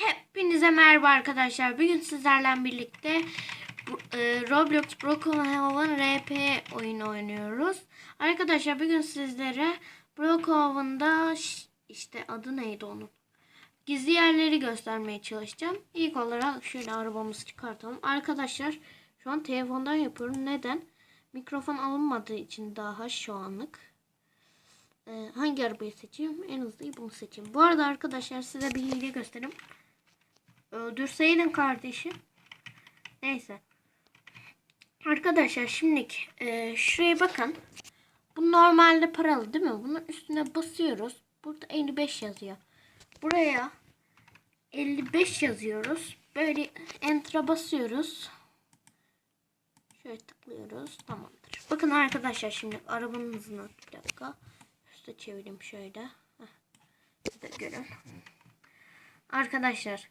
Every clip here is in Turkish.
Hepinize merhaba arkadaşlar. Bugün sizlerle birlikte e, Roblox Brookhaven RP oyunu oynuyoruz. Arkadaşlar bugün sizlere Brookhaven'da işte adı neydi onun? Gizli yerleri göstermeye çalışacağım. İlk olarak şöyle arabamızı çıkartalım. Arkadaşlar şu an telefondan yapıyorum. Neden? Mikrofon alınmadığı için daha şu anlık. Ee, hangi arabayı seçeyim? En hızlıyı bunu seçeyim. Bu arada arkadaşlar size bir hile göstereyim. Öldürseydin kardeşim. Neyse. Arkadaşlar şimdi e, şuraya bakın. Bu normalde paralı değil mi? Bunun üstüne basıyoruz. Burada 55 yazıyor. Buraya 55 yazıyoruz. Böyle enter'a basıyoruz. Şöyle tıklıyoruz. Tamamdır. Bakın arkadaşlar şimdi arabanın hızını bir dakika. Üste çevireyim şöyle. Heh. Siz de görün. Arkadaşlar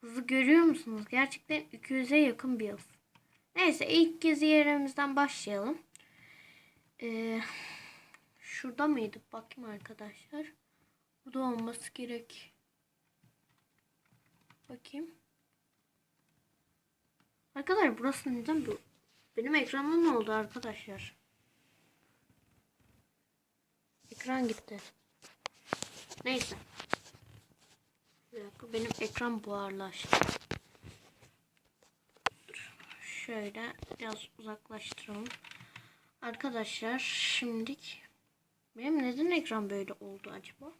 hızı görüyor musunuz? Gerçekten 200'e yakın bir hız. Neyse ilk gezi yerimizden başlayalım. Ee, şurada mıydık? Bakayım arkadaşlar. Burada olması gerek. Bakayım. Arkadaşlar burası neden bu? Benim ekranım ne oldu arkadaşlar? Ekran gitti. Neyse. Bir benim ekran buharlaştı. Şöyle biraz uzaklaştıralım. Arkadaşlar şimdilik benim neden ekran böyle oldu acaba?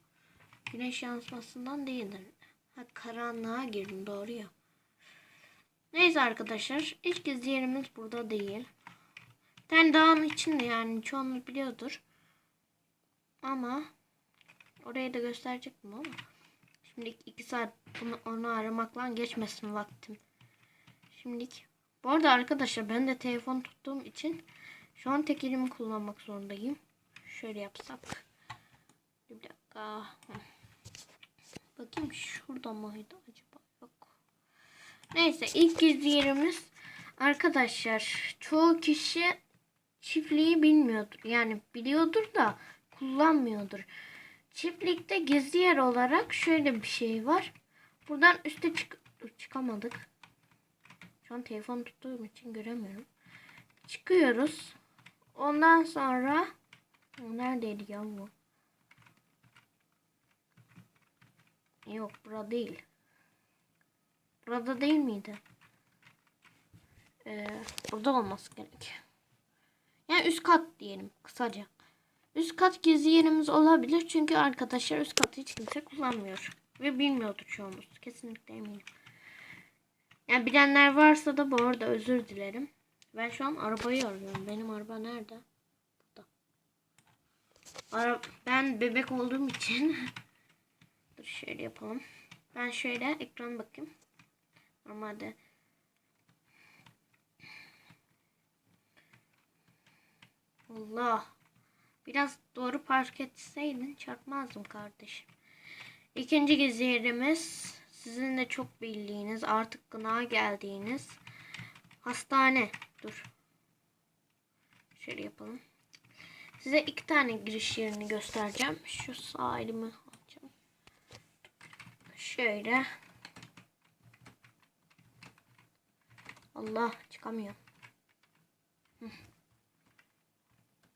Güneş yansımasından değildir. Ha karanlığa girdim doğru ya. Neyse arkadaşlar ilk gizli yerimiz burada değil. Bir tane dağın içinde yani çoğunluk biliyordur. Ama orayı da gösterecektim ama. Şimdi iki saat bunu, onu aramakla geçmesin vaktim. Şimdilik. Bu arada arkadaşlar ben de telefon tuttuğum için şu an tek elimi kullanmak zorundayım. Şöyle yapsak. Bir dakika. Bakayım şurada mıydı acaba? Yok. Neyse ilk gizli yerimiz arkadaşlar çoğu kişi çiftliği bilmiyordur. Yani biliyordur da kullanmıyordur. Çiftlikte gizli yer olarak şöyle bir şey var. Buradan üste çık çıkamadık. Şu an telefon tuttuğum için göremiyorum. Çıkıyoruz. Ondan sonra neredeydi ya bu? Yok burada değil. Burada değil miydi? Ee, burada olması gerek. Yani üst kat diyelim kısaca. Üst kat gizli yerimiz olabilir çünkü arkadaşlar üst katı hiç kimse kullanmıyor. Ve bilmiyordur çoğumuz. Kesinlikle eminim. Yani bilenler varsa da bu arada özür dilerim. Ben şu an arabayı arıyorum. Benim araba nerede? Burada. Ara ben bebek olduğum için Dur şöyle yapalım. Ben şöyle ekran bakayım. Normalde Allah. Biraz doğru park etseydin çarpmazdım kardeşim. İkinci gizli yerimiz sizin de çok bildiğiniz artık gına geldiğiniz hastane. Dur. Şöyle yapalım. Size iki tane giriş yerini göstereceğim. Şu sağ elimi alacağım. Şöyle. Allah çıkamıyor.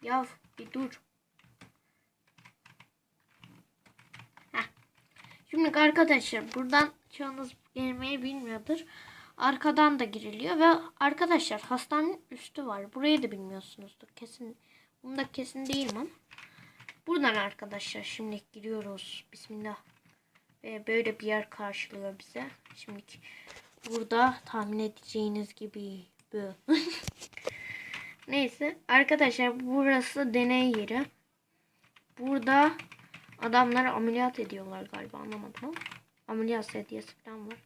Yav bir dur. Heh. Şimdi arkadaşlar buradan çoğunuz gelmeyi bilmiyordur. Arkadan da giriliyor ve arkadaşlar hastanenin üstü var. Burayı da bilmiyorsunuzdur. Kesin. Bunda kesin değilim ama. Buradan arkadaşlar şimdi giriyoruz. Bismillah. Ve böyle bir yer karşılıyor bize. Şimdi burada tahmin edeceğiniz gibi bu. Neyse arkadaşlar burası deney yeri. Burada adamları ameliyat ediyorlar galiba anlamadım ama. Ameliyat hediyesi falan var.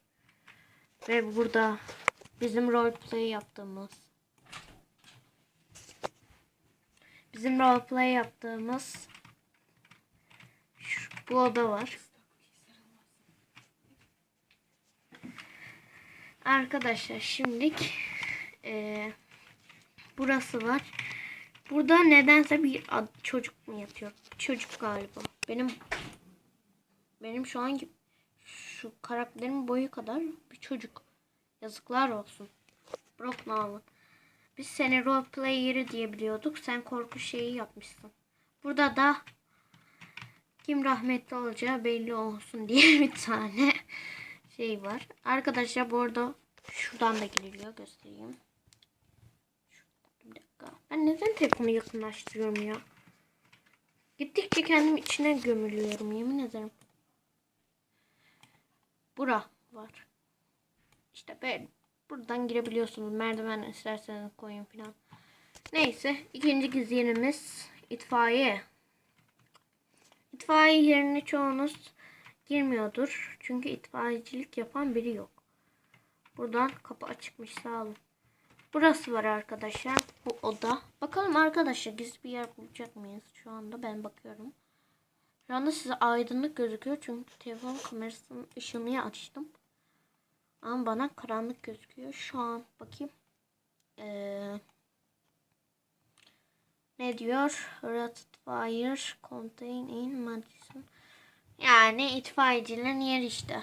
Ve burada bizim roleplay yaptığımız bizim roleplay yaptığımız şu, bu oda var. Arkadaşlar şimdilik eee burası var. Burada nedense bir ad- çocuk mu yatıyor? Çocuk galiba. Benim benim şu an şu karakterin boyu kadar bir çocuk. Yazıklar olsun. Brock Nolan. Biz seni roleplayer'ı diye biliyorduk. Sen korku şeyi yapmışsın. Burada da kim rahmetli olacağı belli olsun diye bir tane şey var. Arkadaşlar bu arada şuradan da giriliyor. Göstereyim. Ben neden telefonu yakınlaştırıyorum ya? Gittikçe kendim içine gömülüyorum yemin ederim. Bura var. İşte böyle buradan girebiliyorsunuz. Merdiven isterseniz koyun falan. Neyse ikinci gizli yerimiz itfaiye. İtfaiye yerine çoğunuz girmiyordur. Çünkü itfaiyecilik yapan biri yok. Buradan kapı açıkmış sağ olun. Burası var arkadaşlar. Bu oda. Bakalım arkadaşlar gizli bir yer bulacak mıyız? Şu anda ben bakıyorum. Şu anda size aydınlık gözüküyor. Çünkü telefon kamerasının ışığını açtım. Ama bana karanlık gözüküyor. Şu an bakayım. Ee, ne diyor? Rapid fire contain in Madison. Yani itfaiyecilerin yer işte.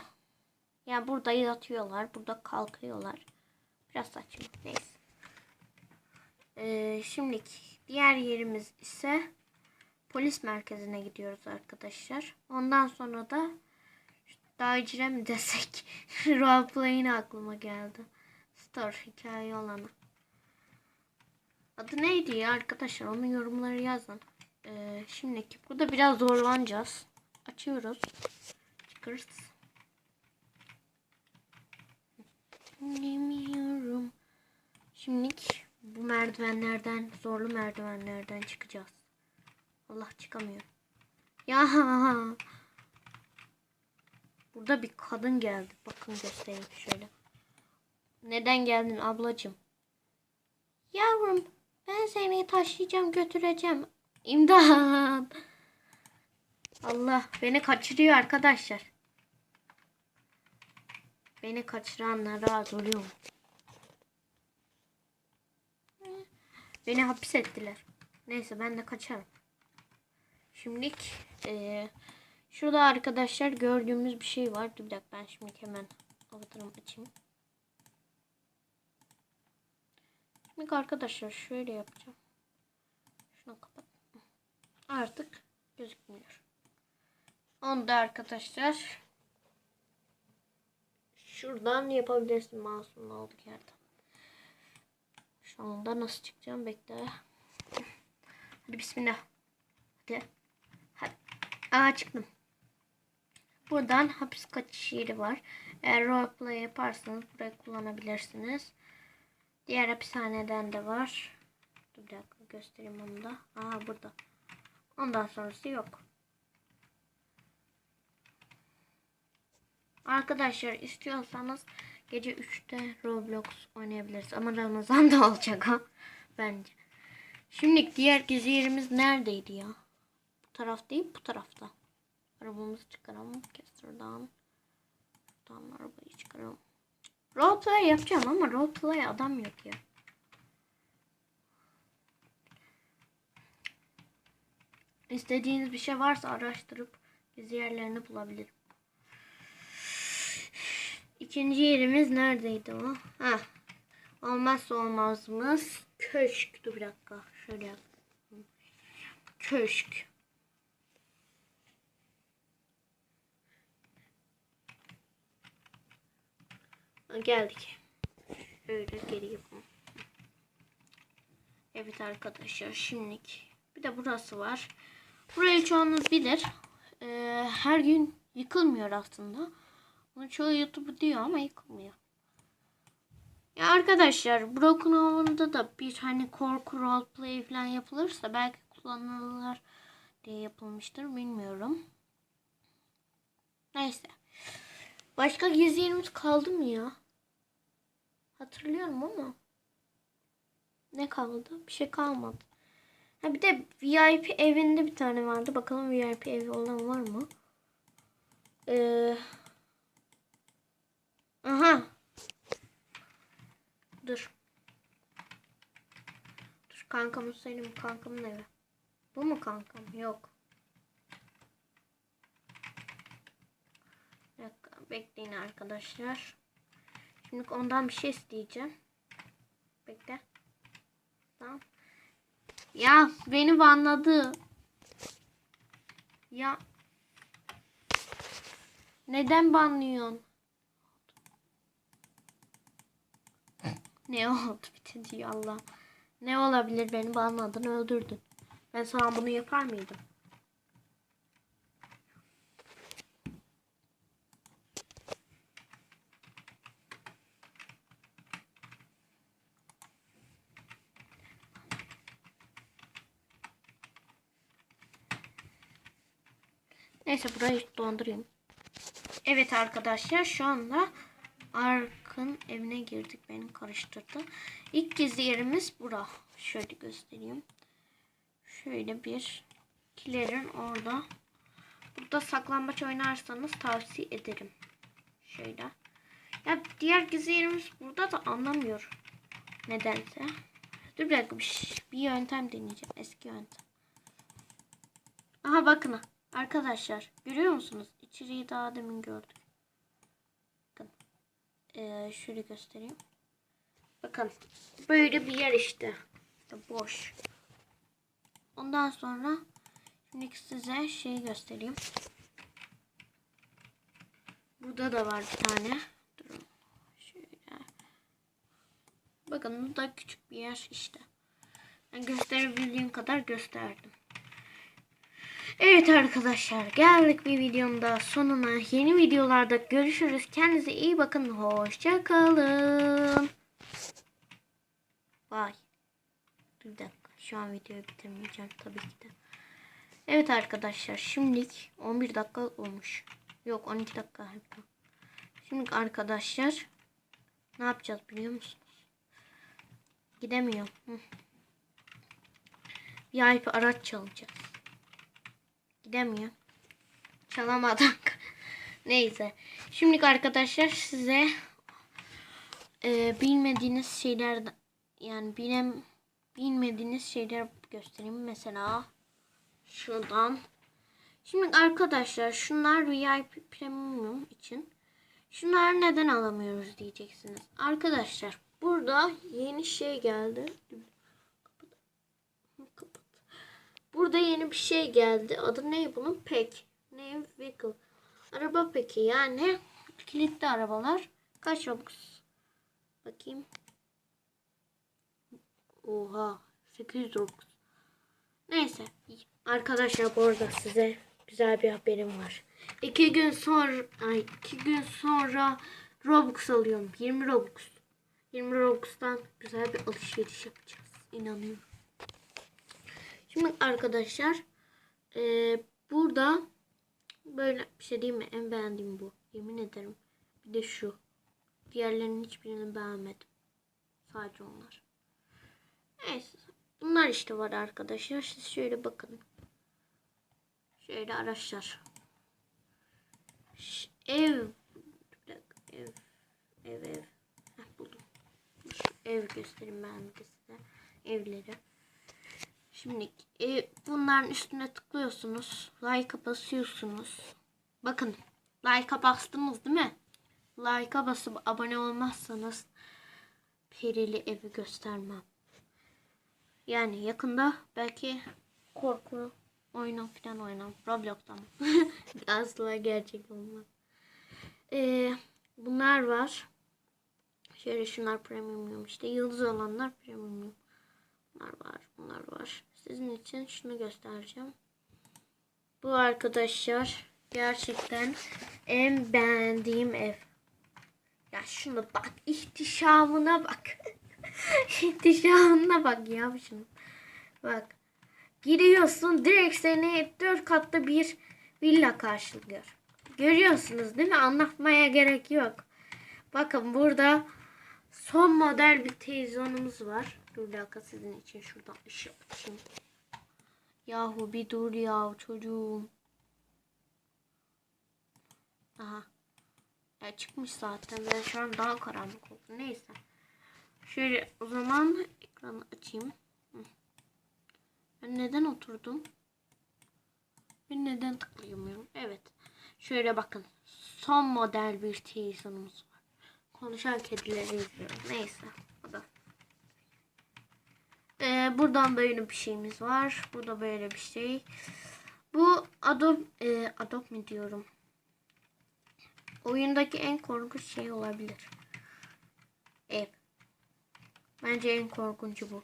Yani burada yatıyorlar. Burada kalkıyorlar. Biraz saçma. Neyse. Ee, şimdi diğer yerimiz ise polis merkezine gidiyoruz arkadaşlar. Ondan sonra da dayıcıra mi desek roleplay'in aklıma geldi. Star hikaye olanı. Adı neydi ya arkadaşlar? Onun yorumları yazın. Ee, şimdi burada biraz zorlanacağız. Açıyoruz. Çıkırız. Bilmiyorum. Şimdilik bu merdivenlerden, zorlu merdivenlerden çıkacağız. Allah çıkamıyor. Ya Burada bir kadın geldi. Bakın göstereyim şöyle. Neden geldin ablacığım? Yavrum ben seni taşıyacağım götüreceğim. İmdat. Allah beni kaçırıyor arkadaşlar. Beni kaçıranlara zulüm. Beni hapis ettiler. Neyse ben de kaçarım. Şimdilik eee Şurada arkadaşlar gördüğümüz bir şey var. Dur bir dakika ben şimdi hemen avatarımı açayım. Şimdi arkadaşlar şöyle yapacağım. Şunu kapat. Artık gözükmüyor. Onu da arkadaşlar şuradan yapabilirsin mouse'un olduğu yerden. Şu anda nasıl çıkacağım bekle. Hadi bismillah. Hadi. Hadi. Aa çıktım. Buradan hapis kaçış yeri var. Eğer roleplay yaparsanız burayı kullanabilirsiniz. Diğer hapishaneden de var. Dur bir dakika göstereyim onu da. Aha burada. Ondan sonrası yok. Arkadaşlar istiyorsanız gece 3'te Roblox oynayabiliriz. Ama Ramazan'da olacak ha. Bence. Şimdi diğer gizli yerimiz neredeydi ya? Bu taraf değil bu tarafta. Arabamızı çıkaralım. Kester'dan. Buradan arabayı çıkaralım. Roleplay yapacağım ama roleplay adam yok ya. İstediğiniz bir şey varsa araştırıp gizli yerlerini bulabilirim. İkinci yerimiz neredeydi o? Ha. Olmazsa olmazımız köşk. Dur bir dakika. Şöyle yap. Köşk. Geldik. Öyle geri yapalım. Evet arkadaşlar şimdilik. Bir de burası var. Burayı çoğunuz bilir. Ee, her gün yıkılmıyor aslında. Bunu çoğu YouTube diyor ama yıkılmıyor. Ya arkadaşlar Broken Home'da da bir hani korku roleplay falan yapılırsa belki kullanılırlar diye yapılmıştır bilmiyorum. Neyse. Başka gizli yerimiz kaldı mı ya? Hatırlıyorum ama. Ne kaldı? Bir şey kalmadı. Ha bir de VIP evinde bir tane vardı. Bakalım VIP evi olan var mı? Ee, aha. Dur. Dur kankamı söyleyeyim. Kankamın evi. Bu mu kankam? Yok. bekleyin arkadaşlar. Şimdi ondan bir şey isteyeceğim. Bekle. Tamam. Ya beni banladı. Ya. Neden banlıyorsun? Ne oldu diyor Allah. Ne olabilir beni banladın öldürdün. Ben sana bunu yapar mıydım? Neyse burayı dondurayım. Evet arkadaşlar şu anda Ark'ın evine girdik. Beni karıştırdı. İlk gizli yerimiz bura. Şöyle göstereyim. Şöyle bir kilerin orada. Burada saklambaç oynarsanız tavsiye ederim. Şöyle. Ya diğer gizli yerimiz burada da anlamıyorum. Nedense. Dur bir dakika bir yöntem deneyeceğim. Eski yöntem. Aha bakın. Arkadaşlar görüyor musunuz? İçeriği daha demin gördük. Ee, şöyle göstereyim. Bakın. Böyle bir yer işte. İşte boş. Ondan sonra şimdi size şey göstereyim. Burada da var bir tane. Durun. Şöyle. Bakın bu da küçük bir yer işte. Ben gösterebildiğim kadar gösterdim. Evet arkadaşlar geldik bir videonun daha sonuna. Yeni videolarda görüşürüz. Kendinize iyi bakın. Hoşça kalın. Vay. Bir dakika. Şu an videoyu bitirmeyeceğim tabii ki de. Evet arkadaşlar şimdilik 11 dakika olmuş. Yok 12 dakika. Şimdi arkadaşlar ne yapacağız biliyor musunuz? Gidemiyorum. Hı. VIP araç çalacağız. Gidemiyor. Çalamadık. Neyse. Şimdi arkadaşlar size e, bilmediğiniz şeyler yani bilem bilmediğiniz şeyler göstereyim. Mesela şuradan. Şimdi arkadaşlar şunlar VIP premium için. Şunları neden alamıyoruz diyeceksiniz. Arkadaşlar burada yeni şey geldi. Kapat. Kapat. Burada yeni bir şey geldi. Adı ne bunun? Pek. Ne? Vehicle. Araba peki yani kilitli arabalar. Kaç Robux? Bakayım. Oha. 800 Robux. Neyse. Arkadaşlar bu arada size güzel bir haberim var. İki gün sonra ay iki gün sonra Robux alıyorum. 20 Robux. 20 Robux'tan güzel bir alışveriş yapacağız. İnanıyorum. Şimdi arkadaşlar eee, burada böyle bir şey değil mi? En beğendiğim bu. Yemin ederim. Bir de şu. Diğerlerinin hiçbirini beğenmedim. Sadece onlar. Neyse. Bunlar işte var arkadaşlar. Siz şöyle bakın. Şöyle araçlar. Ş- Ev. Ev. Ev ev. Heh, buldum. Ev göstereyim ben de size. Evleri. Şimdi e, bunların üstüne tıklıyorsunuz. Like'a basıyorsunuz. Bakın like'a bastınız değil mi? Like'a basıp abone olmazsanız perili evi göstermem. Yani yakında belki korku oyunu falan oynam. Roblox'tan. Asla gerçek olmaz. Ee, bunlar var. Şöyle şunlar premium işte. Yıldız olanlar premium. Bunlar var. Bunlar var. Sizin için şunu göstereceğim. Bu arkadaşlar gerçekten en beğendiğim ev. Ya şuna bak. ihtişamına bak. ihtişamına bak ya şunu. Bak. Giriyorsun direkt seni dört katlı bir villa karşılıyor. Görüyorsunuz değil mi? Anlatmaya gerek yok. Bakın burada son model bir televizyonumuz var. Dur bir dakika sizin için şuradan ışık açayım. Yahu bir dur ya çocuğum. Aha. Ya çıkmış zaten. Ben şu an daha karanlık oldu. Neyse. Şöyle o zaman ekranı açayım. Ben neden oturdum? Ben neden tıklayamıyorum? Evet. Şöyle bakın. son model bir televizyonumuz var. Konuşan kedileri izliyorum. Neyse. Da. Ee, buradan böyle bir şeyimiz var. Burada böyle bir şey. Bu Adobe, e, Adobe mi diyorum? Oyundaki en korkunç şey olabilir. Ev. Bence en korkuncu bu.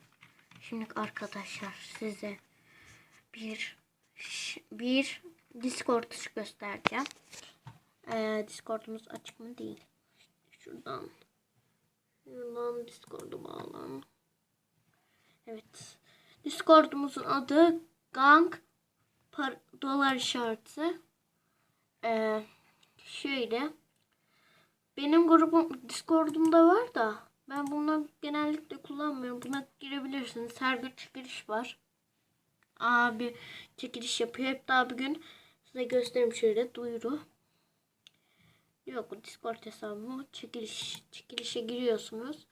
Şimdi arkadaşlar size bir bir Discord göstereceğim. Ee, Discord'umuz açık mı değil. Şuradan şuradan Discord'u bağlan. Evet. Discord'umuzun adı Gang par dolar işareti. Ee, şöyle benim grubum Discord'umda var da ben bunu genellikle kullanmıyorum. Buna girebilirsiniz. Her gün çekiliş var. Abi çekiliş yapıyor. Hep daha bugün size göstereyim şöyle duyuru. Yok Discord hesabı çekiliş çekilişe giriyorsunuz.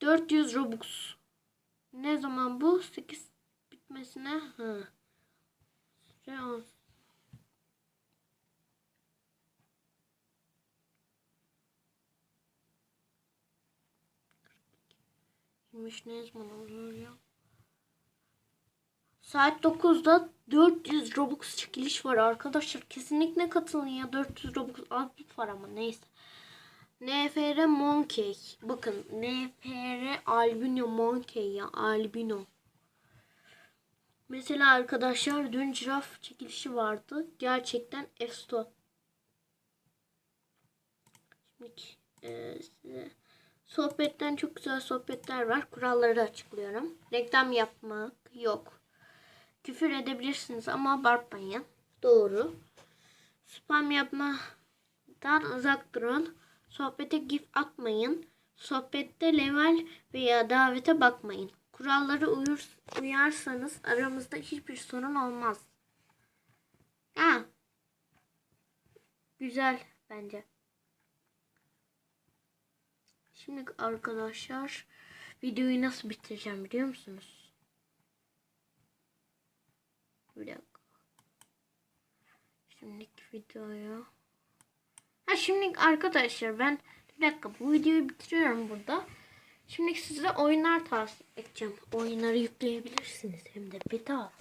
400 Robux. Ne zaman bu? 8 bitmesine. Ha. Süre on- Yirmiş ne zaman olur ya? Saat 9'da 400 Robux çekiliş var arkadaşlar. Kesinlikle katılın ya. 400 Robux az bir para ama neyse. NFR Monkey. Bakın NFR Albino Monkey ya. Albino. Mesela arkadaşlar dün ciraf çekilişi vardı. Gerçekten efsane. Şimdi e, size sohbetten çok güzel sohbetler var. Kuralları da açıklıyorum. Reklam yapmak yok. Küfür edebilirsiniz ama abartmayın. Doğru. Spam yapmadan uzak durun. Sohbete gif atmayın. Sohbette level veya davete bakmayın. Kurallara uyur, uyarsanız aramızda hiçbir sorun olmaz. Ha. Güzel bence. Şimdi arkadaşlar videoyu nasıl bitireceğim biliyor musunuz? Bir dakika. Şimdiki videoyu. Ha şimdi arkadaşlar ben bir dakika bu videoyu bitiriyorum burada. Şimdi size oyunlar tavsiye edeceğim. Oyunları yükleyebilirsiniz hem de bedava.